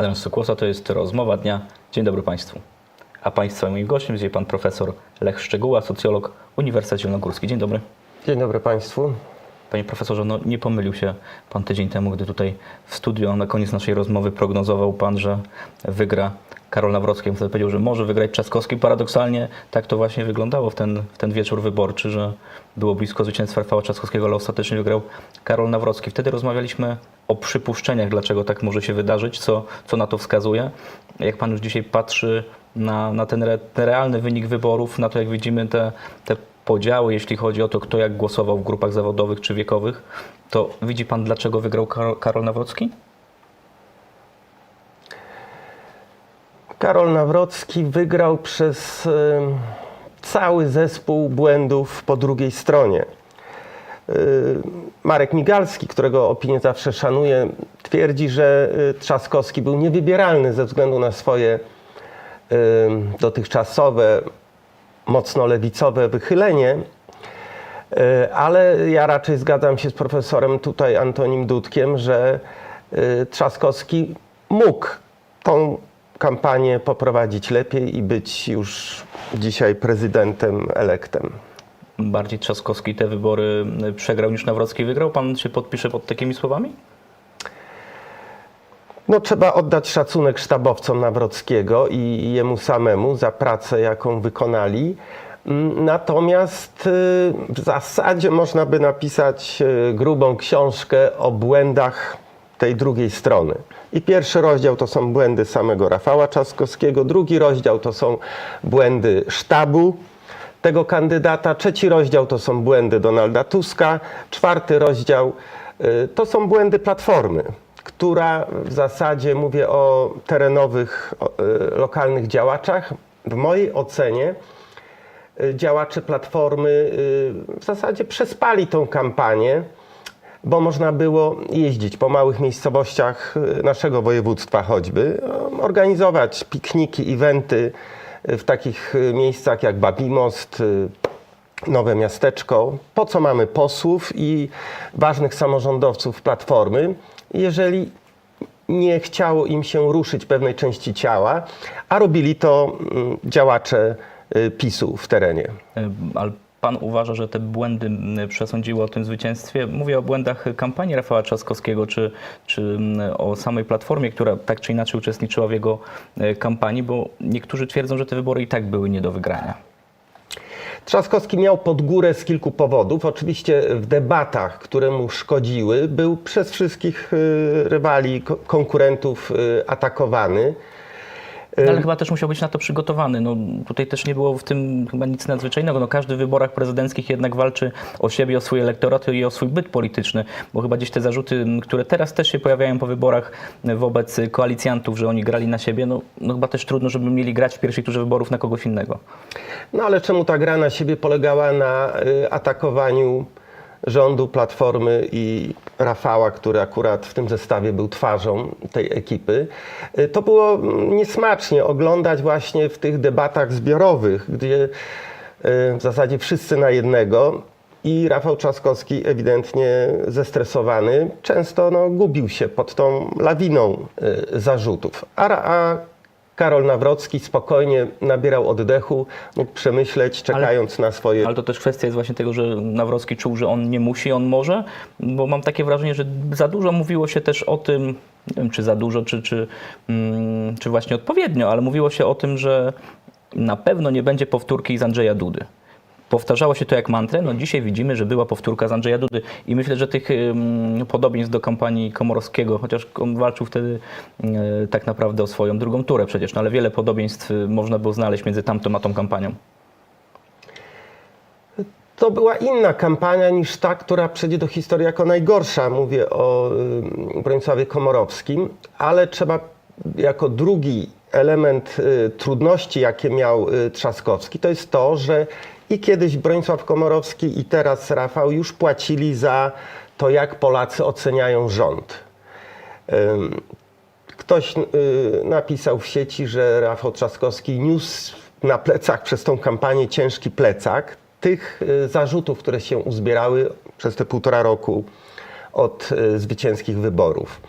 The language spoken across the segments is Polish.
Adam Sokłosa to jest rozmowa dnia. Dzień dobry Państwu. A Państwa moim gościem jest Pan Profesor Lech Szczegóła, socjolog Uniwersytet Zielonogórski. Dzień dobry. Dzień dobry Państwu. Panie profesorze, no nie pomylił się pan tydzień temu, gdy tutaj w studio na koniec naszej rozmowy prognozował pan, że wygra Karol Nawrocki. Wtedy powiedział, że może wygrać Trzaskowski. Paradoksalnie tak to właśnie wyglądało w ten, w ten wieczór wyborczy, że było blisko zwycięstwa Rafała Trzaskowskiego, ale ostatecznie wygrał Karol Nawrocki. Wtedy rozmawialiśmy o przypuszczeniach, dlaczego tak może się wydarzyć, co, co na to wskazuje. Jak pan już dzisiaj patrzy na, na ten, re, ten realny wynik wyborów, na to jak widzimy te, te podziały, jeśli chodzi o to, kto jak głosował w grupach zawodowych czy wiekowych, to widzi pan, dlaczego wygrał Karol, Karol Nawrocki? Karol Nawrocki wygrał przez cały zespół błędów po drugiej stronie. Y, Marek Migalski, którego opinię zawsze szanuję, twierdzi, że y, Trzaskowski był niewybieralny ze względu na swoje dotychczasowe, mocno lewicowe wychylenie. Y, Ale ja raczej zgadzam się z profesorem tutaj Antonim Dudkiem, że Trzaskowski mógł tą kampanię poprowadzić lepiej i być już dzisiaj prezydentem elektem. Bardziej Trzaskowski te wybory przegrał niż Nawrocki wygrał. Pan się podpisze pod takimi słowami? No, trzeba oddać szacunek sztabowcom Nawrockiego i jemu samemu za pracę, jaką wykonali. Mm, Natomiast y, w zasadzie można by napisać y, grubą książkę o błędach tej drugiej strony. I pierwszy rozdział to są błędy samego Rafała Trzaskowskiego, drugi rozdział to są błędy sztabu tego kandydata, trzeci rozdział to są błędy Donalda Tuska, czwarty rozdział y, to są błędy Platformy, która w zasadzie, mówię o terenowych, y, lokalnych działaczach, w mojej ocenie y, działacze Platformy w zasadzie przespali tą kampanię, bo można było jeździć po małych miejscowościach y, naszego województwa choćby, y, organizować pikniki, eventy y, w takich y, miejscach jak Babimost, Nowe Miasteczko. Po co mamy posłów i ważnych samorządowców Platformy, jeżeli nie chciało im się ruszyć pewnej części ciała, a robili to mm, działacze PiSu w terenie. Y, Ale pan uważa, że te błędy przesądziły o tym zwycięstwie? Mówię o błędach kampanii Rafała Trzaskowskiego, czy, czy o samej Platformie, która tak czy inaczej uczestniczyła w jego y, kampanii, bo niektórzy twierdzą, że te wybory i tak były nie do wygrania. Trzaskowski miał pod górę z kilku powodów. Oczywiście w debatach, które mu szkodziły, był przez wszystkich y, rywali, ko- konkurentów y, atakowany. No, ale chyba też musiał być na to przygotowany. No, tutaj też nie było w tym chyba nic nadzwyczajnego. No, każdy w wyborach prezydenckich jednak walczy o siebie, o swój elektorat i o swój byt polityczny, bo chyba gdzieś te zarzuty, które teraz też się pojawiają po wyborach e, wobec koalicjantów, że oni grali na siebie, no, no chyba też trudno, żeby mieli grać w pierwszej turze wyborów na kogoś innego. No ale czemu ta gra na siebie polegała na y, atakowaniu rządu, Platformy i Rafała, który akurat w tym zestawie był twarzą tej ekipy. Y, To było niesmacznie oglądać właśnie w tych debatach zbiorowych, gdzie y, w zasadzie wszyscy na jednego i Rafał Trzaskowski ewidentnie zestresowany, często no, gubił się pod tą lawiną y, zarzutów. A, a Karol Nawrocki spokojnie nabierał oddechu, mógł przemyśleć, czekając na swoje Ale to też kwestia jest właśnie tego, że Nawrocki czuł, że on nie musi, on może, bo mam takie wrażenie, że za dużo mówiło się też o tym, nie wiem czy za dużo, czy, czy, mm, czy właśnie odpowiednio, ale mówiło się o tym, że na pewno nie będzie powtórki z Andrzeja Dudy. Powtarzało się to jak mantrę, no dzisiaj widzimy, że była powtórka z Andrzeja Dudy i myślę, że tych podobieństw do kampanii Komorowskiego, chociaż on walczył wtedy y, tak naprawdę o swoją drugą turę przecież, no ale wiele podobieństw y, można było znaleźć między tamtą a tą kampanią. To była inna kampania niż ta, która przejdzie do historii jako najgorsza. Mówię o Bronisławie Komorowskim, ale trzeba jako drugi element y, trudności, jakie miał Trzaskowski, to jest to, że i kiedyś Bronisław Komorowski i teraz Rafał już płacili za to, jak Polacy oceniają rząd. Ktoś y, napisał w sieci, że Rafał Trzaskowski niósł na plecach przez tą kampanię ciężki plecak tych y, zarzutów, które się uzbierały przez te półtora roku od y, zwycięskich wyborów.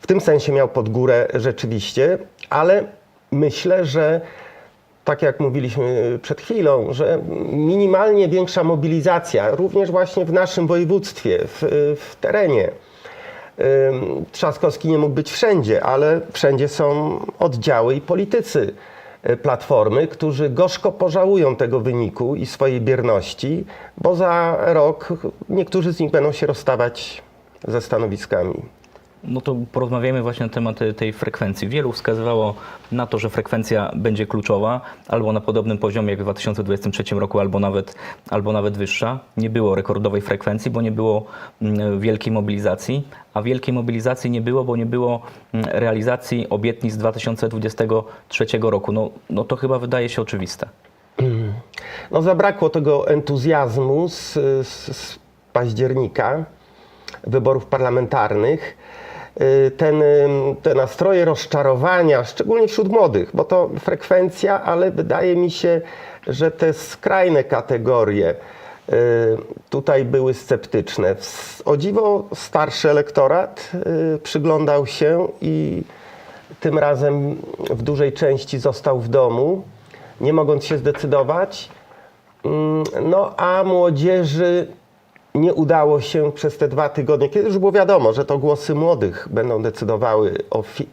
w tym sensie miał pod górę rzeczywiście, ale myślę, że tak jak mówiliśmy przed chwilą, że minimalnie większa mobilizacja, również właśnie w naszym województwie, w, w terenie. Trzaskowski nie mógł być wszędzie, ale wszędzie są oddziały i politycy y, Platformy, którzy gorzko pożałują tego wyniku i swojej bierności, bo za rok niektórzy z nich będą się rozstawać ze stanowiskami. No to porozmawiajmy właśnie na temat e, tej frekwencji. Wielu wskazywało na to, że frekwencja będzie kluczowa, albo na podobnym poziomie jak w 2023 roku, albo nawet, albo nawet wyższa. Nie było rekordowej frekwencji, bo nie było mm, wielkiej mobilizacji, a wielkiej mobilizacji nie było, bo nie było mm, realizacji obietnic z 2023 roku. No, no to chyba wydaje się oczywiste. No, zabrakło tego entuzjazmu z, z, z października wyborów parlamentarnych. Y, Ten, te nastroje rozczarowania, szczególnie wśród młodych, bo to frekwencja, ale wydaje mi się, że te skrajne kategorie y, tutaj były sceptyczne. O dziwo starszy elektorat y, przyglądał się i tym razem w dużej części został w domu, nie mogąc się zdecydować. Mm, No a młodzieży nie udało się przez te dwa tygodnie, kiedy już było wiadomo, że to głosy młodych będą decydowały o, fi,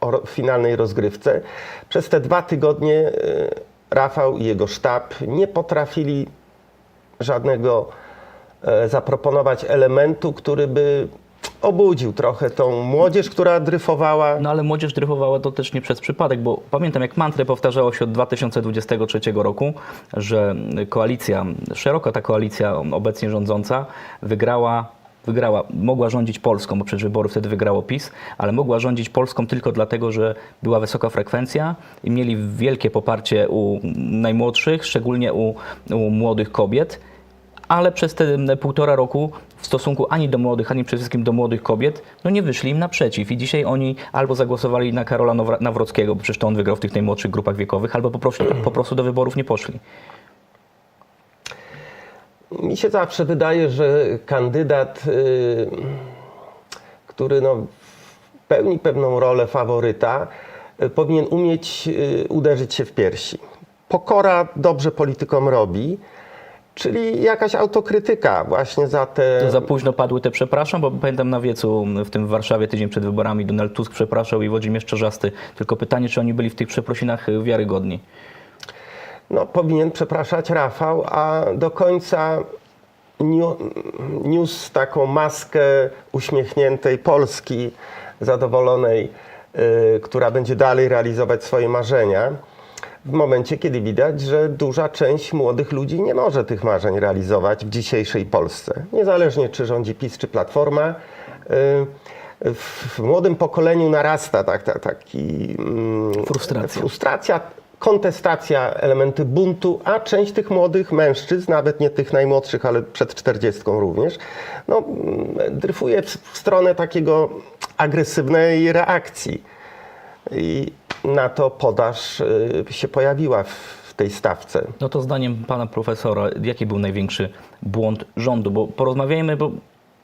o finalnej rozgrywce. Przez te dwa tygodnie y, Rafał i jego sztab nie potrafili żadnego e, zaproponować elementu, który by obudził trochę tą młodzież, która dryfowała. No ale młodzież dryfowała to też nie przez przypadek, bo pamiętam jak mantrę powtarzało się od 2023 roku, że koalicja, szeroka ta koalicja obecnie rządząca wygrała Wygrała, mogła rządzić Polską, bo przecież wybory wtedy wygrało PiS, ale mogła rządzić Polską tylko dlatego, że była wysoka frekwencja i mieli wielkie poparcie u najmłodszych, szczególnie u, u młodych kobiet ale przez te m, półtora roku w stosunku ani do młodych, ani przede wszystkim do młodych kobiet, no nie wyszli im naprzeciw. I dzisiaj oni albo zagłosowali na Karola Nawrockiego, bo przecież to on wygrał w tych najmłodszych grupach wiekowych, albo po prostu, po prostu do wyborów nie poszli. Mi się zawsze wydaje, że kandydat, y, który no, pełni pewną rolę faworyta, y, powinien umieć y, uderzyć się w piersi. Pokora dobrze politykom robi, czyli jakaś autokrytyka właśnie za te. To za późno padły te przepraszam, bo pamiętam na wiecu w tym w Warszawie tydzień przed wyborami Donald Tusk przepraszał i Włodzimierz Czarzasty. Tylko pytanie, czy oni byli w tych przeprosinach y, wiarygodni. no, powinien przepraszać Rafał, a do końca niósł taką maskę uśmiechniętej Polski, zadowolonej, y, która będzie dalej realizować swoje marzenia. W momencie, kiedy widać, że duża część młodych ludzi nie może tych marzeń realizować w dzisiejszej Polsce. Niezależnie czy rządzi PiS czy Platforma. y, W młodym pokoleniu narasta tak, tak, taki mm, Frustracja. frustracja, kontestacja, elementy buntu, a część tych młodych mężczyzn, nawet nie tych najmłodszych, ale przed 40 również, no, mm, dryfuje w stronę takiego agresywnej reakcji. I na to podaż y, się pojawiła w, tej stawce. No to zdaniem pana profesora, jaki był największy błąd rządu? Bo porozmawiajmy, bo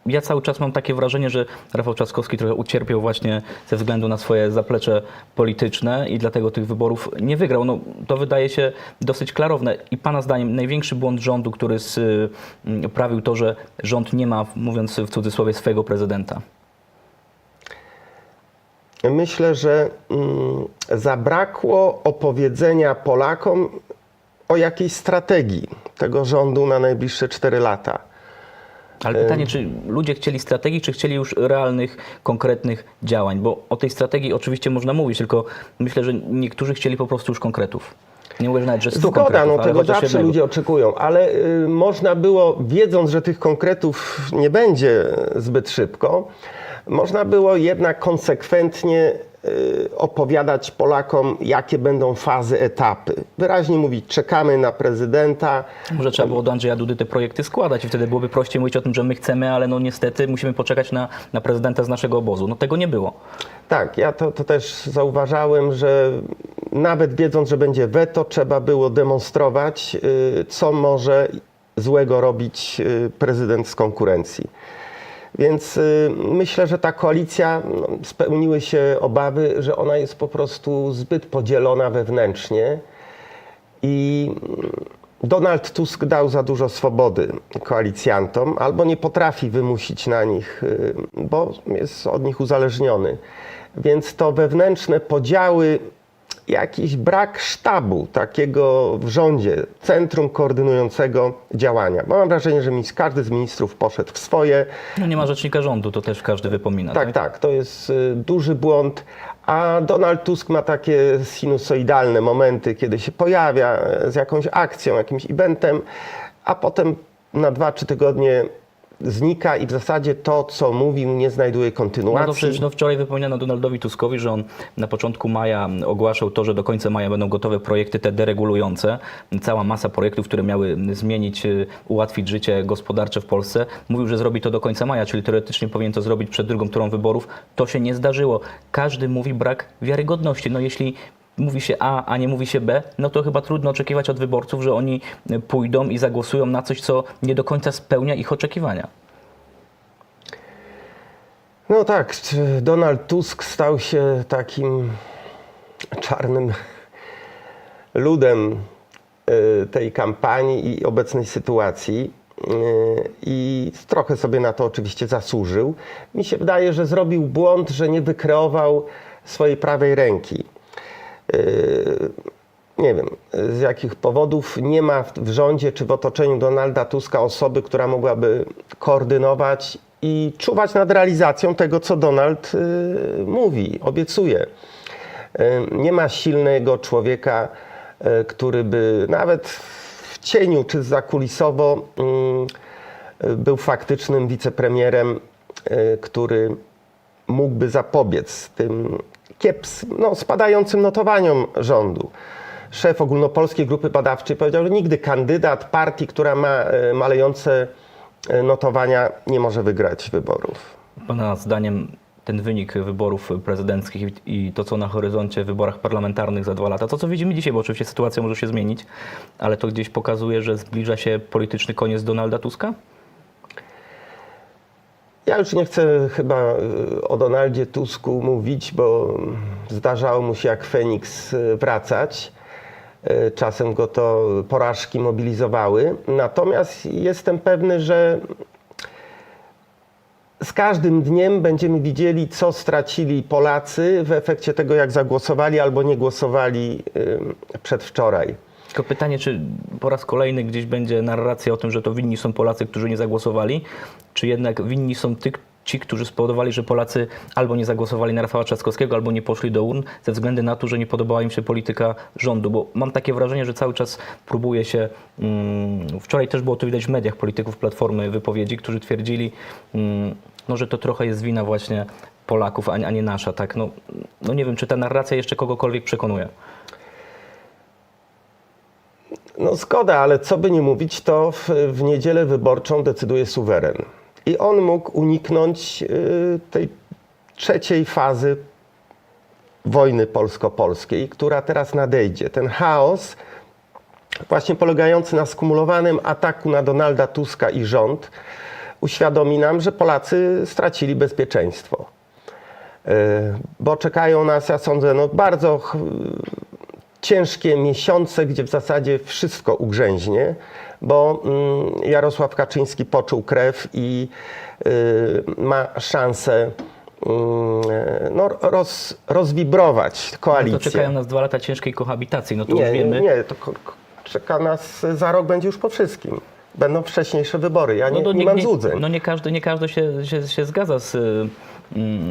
ja cały czas mam takie wrażenie, że Rafał Trzaskowski trochę ucierpiał właśnie ze względu na swoje zaplecze polityczne i dlatego tych wyborów nie wygrał. No, to wydaje się dosyć klarowne. I pana zdaniem największy błąd rządu, który sprawił to, że rząd nie ma, mówiąc w cudzysłowie, swojego prezydenta? Myślę, że mm, zabrakło opowiedzenia Polakom o jakiejś strategii tego rządu na najbliższe 4 lata. Ale pytanie, czy ludzie chcieli strategii, czy chcieli już realnych, konkretnych działań? Bo o tej strategii oczywiście można mówić, tylko myślę, że niektórzy chcieli po prostu już konkretów. Nie mówię że nawet, że Zgoda, no tego zawsze jednego. ludzie oczekują, ale y, można było, wiedząc, że tych konkretów nie będzie zbyt szybko, można było jednak konsekwentnie y, opowiadać Polakom, jakie będą fazy, etapy. Wyraźnie mówić, czekamy na prezydenta, Może trzeba było do Andrzeja Dudy te projekty składać i wtedy byłoby prościej mówić o tym, że my chcemy, ale no niestety musimy poczekać na, na prezydenta z naszego obozu. No tego nie było. Tak, ja to, to też zauważałem, że nawet wiedząc, że będzie weto, trzeba było demonstrować, y, co może złego robić y, prezydent z konkurencji. Więc y, myślę, że ta koalicja no, spełniły się obawy, że ona jest po prostu zbyt podzielona wewnętrznie i mm, Donald Tusk dał za dużo swobody koalicjantom, albo nie potrafi wymusić na nich, y, bo jest od nich uzależniony. Więc to wewnętrzne podziały, jakiś brak sztabu takiego w rządzie, centrum koordynującego działania. Bo mam wrażenie, że każdy z ministrów poszedł w swoje. No nie ma rzecznika rządu, to też każdy wypomina. Tak, tak, to jest y, duży błąd. A Donald Tusk ma takie sinusoidalne momenty, kiedy się pojawia e, z jakąś akcją, jakimś eventem, a potem na dwa, trzy tygodnie znika i w zasadzie to, co mówił, nie znajduje No to kontynuacji. przecież no wczoraj wypominano Donaldowi Tuskowi, że on na początku maja ogłaszał to, że do końca maja będą gotowe projekty te deregulujące. Cała masa projektów, które miały zmienić, y, ułatwić życie gospodarcze w Polsce. Mówił, że zrobi to do końca maja, czyli teoretycznie powinien to zrobić przed drugą turą wyborów. To się nie zdarzyło. Każdy mówi brak wiarygodności. No jeśli mówi się A, a nie mówi się B, no to chyba trudno oczekiwać od wyborców, że oni pójdą i zagłosują na coś, co nie do końca spełnia ich oczekiwania. No tak, Donald Tusk stał się takim czarnym ludem y, tej kampanii i obecnej sytuacji. Y, I trochę sobie na to oczywiście zasłużył. Mi się wydaje, że zrobił błąd, że nie wykreował swojej prawej ręki. Y, Nie wiem, z jakich powodów nie ma w- rządzie czy w otoczeniu Donalda Tuska osoby, która mogłaby koordynować i czuwać nad realizacją tego, co Donald y, mówi, obiecuje. Y, Nie ma silnego człowieka, który by nawet w cieniu czy zakulisowo był faktycznym wicepremierem, który mógłby zapobiec tym kieps, no, spadającym notowaniom rządu. Szef ogólnopolskiej grupy badawczej powiedział, że nigdy kandydat partii, która ma e, malejące e, notowania, nie może wygrać wyborów. Pana zdaniem ten wynik wyborów prezydenckich i i to, co na horyzoncie w wyborach parlamentarnych za dwa lata, to co widzimy dzisiaj, bo oczywiście sytuacja może się zmienić, ale to gdzieś pokazuje, że zbliża się polityczny koniec Donalda Tuska? Ja już nie chcę chyba e, o Donaldzie Tusku mówić, bo zdarzało mu się jak Feniks e, wracać. E, Czasem go to porażki mobilizowały. Natomiast jestem pewny, że z każdym dniem będziemy widzieli, co stracili Polacy w efekcie tego, jak zagłosowali albo nie głosowali przedwczoraj. Tylko pytanie, czy po raz kolejny gdzieś będzie narracja o tym, że to winni są Polacy, którzy nie zagłosowali, czy jednak winni są ty, ci, którzy spowodowali, że Polacy albo nie zagłosowali na Rafała Trzaskowskiego, albo nie poszli do urn ze względu na to, że nie podobała im się polityka rządu. Bo mam takie wrażenie, że cały czas próbuje się. Mm, wczoraj też było to widać w mediach polityków Platformy wypowiedzi, którzy twierdzili, mm, no, że to trochę jest wina właśnie Polaków, a, nie- a nie nasza. Tak? No, no nie wiem, czy ta narracja jeszcze kogokolwiek przekonuje. No zgoda, ale co by nie mówić, to w, w niedzielę wyborczą decyduje suweren. I on mógł uniknąć y, tej trzeciej fazy wojny polsko-polskiej, która teraz nadejdzie. Ten chaos, właśnie polegający na skumulowanym ataku na Donalda Tuska i rząd, uświadomi nam, że Polacy stracili bezpieczeństwo. Y, Bo czekają nas, ja sądzę, no bardzo ciężkie miesiące, gdzie w zasadzie wszystko ugrzęźnie, bo mm, Jarosław Kaczyński poczuł krew i y, ma szansę mm, no, roz, rozwibrować No koalicję. to czekają nas dwa lata ciężkiej kohabitacji, no to już nie, wiemy. nie, to czeka nas za rok będzie już po wszystkim. Będą wcześniejsze wybory. Ja nie, to nie, mam złudzeń. No nie każdy, nie każdy się, się, się zgadza z, y,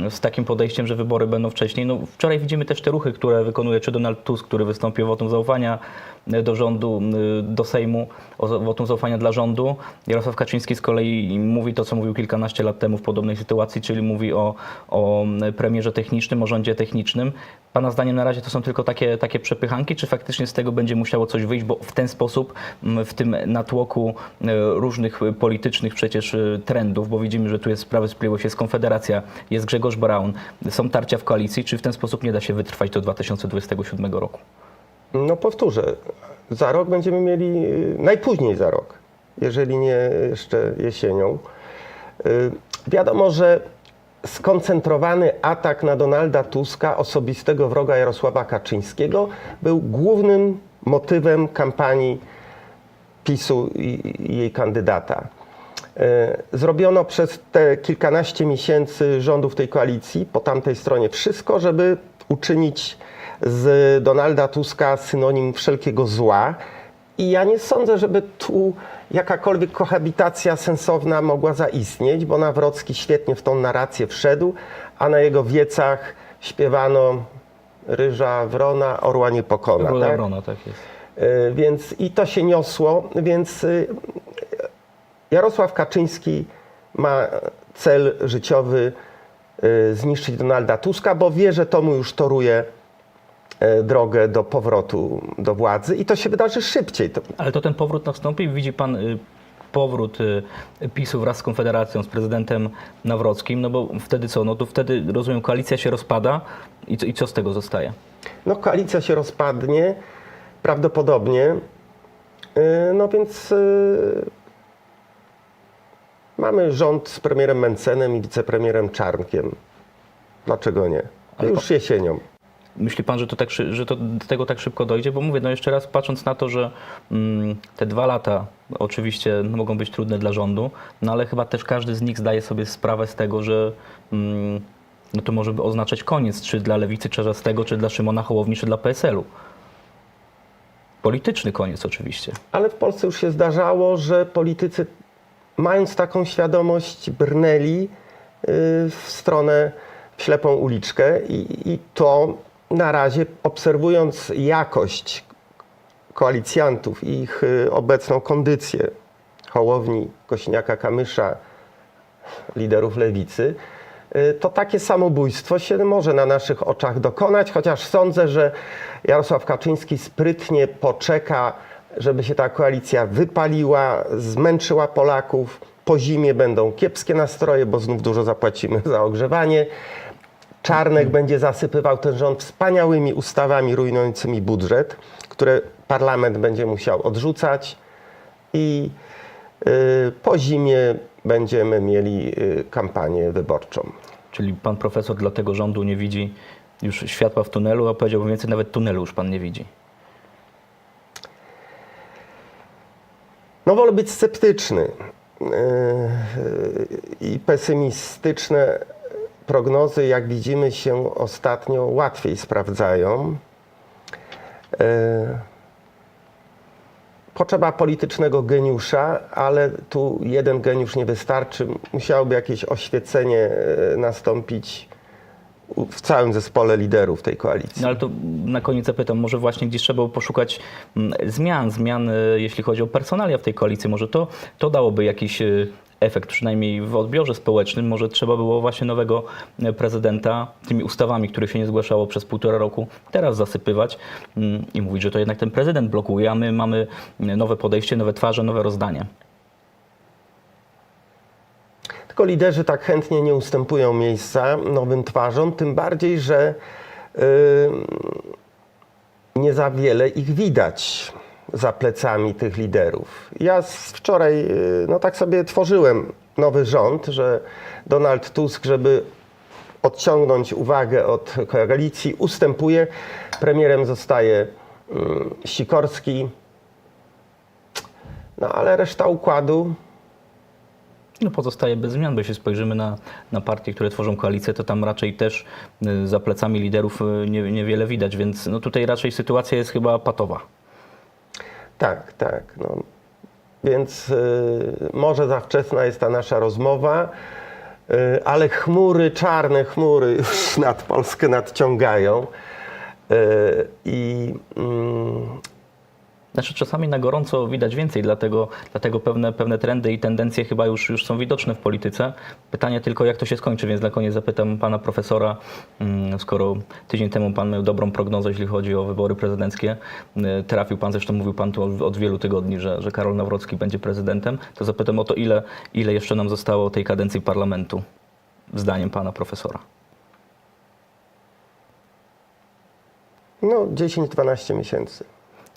z takim podejściem, że wybory będą wcześniej. No, wczoraj widzimy też te ruchy, które wykonuje czy Donald Tusk, który wystąpił wotum zaufania do rządu, y, do Sejmu, o wotum zaufania dla rządu. Jarosław Kaczyński z kolei mówi to, co mówił kilkanaście lat temu w podobnej sytuacji, czyli mówi o, o premierze technicznym, o rządzie technicznym. Pana zdaniem na razie to są tylko takie, takie przepychanki, czy faktycznie z tego będzie musiało coś wyjść, bo w ten sposób, w tym natłoku e, różnych politycznych przecież trendów, bo widzimy, że tu jest Prawo i Sprawiedliwość, jest Konfederacja, jest Grzegorz Braun, są tarcia w koalicji, czy w ten sposób nie da się wytrwać do 2027 roku? No powtórzę, za rok będziemy mieli, y, najpóźniej za rok, jeżeli nie jeszcze jesienią, y, Wiadomo, że skoncentrowany atak na Donalda Tuska, osobistego wroga Jarosława Kaczyńskiego, był głównym motywem kampanii PiSu i jej kandydata. E, Zrobiono przez te kilkanaście miesięcy rządów tej koalicji po tamtej stronie wszystko, żeby uczynić z Donalda Tuska synonim wszelkiego zła. I ja nie sądzę, żeby tu jakakolwiek kohabitacja sensowna mogła zaistnieć, bo Nawrocki świetnie w tą narrację wszedł, a na jego wiecach śpiewano Ryża Wrona, Orła nie pokona. Tak? obrona, tak jest. Y, Więc i to się niosło, więc y, Jarosław Kaczyński ma cel życiowy y, zniszczyć Donalda Tuska, bo wie, że to mu już toruje drogę do powrotu do władzy i to się wydarzy szybciej. Ale to ten powrót nastąpi? Widzi pan y, powrót y, PiSu wraz z Konfederacją, z prezydentem Nawrockim? No bo wtedy co? No to wtedy, rozumiem, koalicja się rozpada i co, i co z tego zostaje? no koalicja się rozpadnie prawdopodobnie, y, no więc mamy rząd z premierem Mencenem i wicepremierem Czarnkiem. Dlaczego nie? Już jesienią. Myśli pan, że, to tak, że to do tego tak szybko dojdzie? Bo mówię, no jeszcze raz patrząc na to, że mm, te dwa lata oczywiście mogą być trudne dla rządu, no ale chyba też każdy z nich zdaje sobie sprawę z tego, że mm, no to może oznaczać koniec, czy dla Lewicy Czarzastego, czy dla Szymona Hołowni, czy dla PSL-u. Polityczny koniec oczywiście. Ale w Polsce już się zdarzało, że politycy, mając taką świadomość, brnęli y, w stronę, w ślepą uliczkę i, i to na razie, obserwując jakość koalicjantów i ich y, obecną kondycję, Hołowni, Kośniaka-Kamysza, liderów lewicy, y, to takie samobójstwo się może na naszych oczach dokonać, chociaż sądzę, że Jarosław Kaczyński sprytnie poczeka, żeby się ta koalicja wypaliła, zmęczyła Polaków. Po zimie będą kiepskie nastroje, bo znów dużo zapłacimy za ogrzewanie. Czarnek będzie zasypywał ten rząd wspaniałymi ustawami rujnującymi budżet, które parlament będzie musiał odrzucać i y, po zimie będziemy mieli y, kampanię wyborczą. Czyli pan profesor dla tego rządu nie widzi już światła w tunelu, a powiedziałbym więcej, nawet tunelu już pan nie widzi. No wolę być sceptyczny yy, i pesymistyczne prognozy, jak widzimy, się ostatnio łatwiej sprawdzają. Yy, Potrzeba politycznego geniusza, ale tu jeden geniusz nie wystarczy. Musiałoby jakieś oświecenie yy, nastąpić w całym zespole liderów tej koalicji. No ale to na koniec zapytam, może właśnie gdzieś trzeba poszukać mm, zmian, zmian, e, jeśli chodzi o personalia w tej koalicji. Może to, to dałoby jakiś e, efekt, przynajmniej w odbiorze społecznym. Może trzeba było właśnie nowego e, prezydenta tymi ustawami, których się nie zgłaszało przez półtora roku, teraz zasypywać mm, i mówić, że to jednak ten prezydent blokuje, a my mamy nowe podejście, nowe twarze, nowe rozdanie. Tylko liderzy tak chętnie nie ustępują miejsca nowym twarzom, tym bardziej, że yy, nie za wiele ich widać za plecami tych liderów. Ja wczoraj, yy, no tak sobie tworzyłem nowy rząd, że Donald Tusk, żeby odciągnąć uwagę od koalicji, ustępuje. Premierem zostaje yy, Sikorski. No ale reszta układu No pozostaje bez zmian, bo jeśli spojrzymy na, na partie, które tworzą koalicję, to tam raczej też y, za plecami liderów y, nie, niewiele widać, więc no tutaj raczej sytuacja jest chyba patowa. Tak, tak. No. Więc y, może za wczesna jest ta nasza rozmowa, y, ale chmury, czarne chmury już nad Polskę nadciągają. Y, I mm, Znaczy czasami na gorąco widać więcej, dlatego, dlatego pewne, pewne trendy i tendencje chyba już, już są widoczne w polityce. Pytanie tylko, jak to się skończy, więc na koniec zapytam pana profesora, mm, skoro tydzień temu pan miał dobrą prognozę, jeśli chodzi o wybory prezydenckie, y, trafił pan, zresztą mówił pan tu od wielu tygodni, że, że Karol Nawrocki będzie prezydentem, to zapytam o to, ile, ile jeszcze nam zostało tej kadencji parlamentu, zdaniem pana profesora. no 10-12 miesięcy.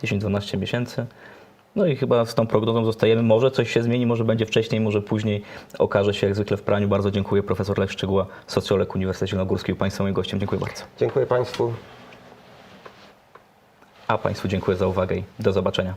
10-12 miesięcy. No i chyba z tą prognozą zostajemy. Może coś się zmieni, może będzie wcześniej, może później. Okaże się jak zwykle w praniu. Bardzo dziękuję. Profesor Lech Szczygła, socjolog Uniwersytetu Zielonogórski. Państwa moim gościem. Dziękuję bardzo. Dziękuję Państwu. A Państwu dziękuję za uwagę i do zobaczenia.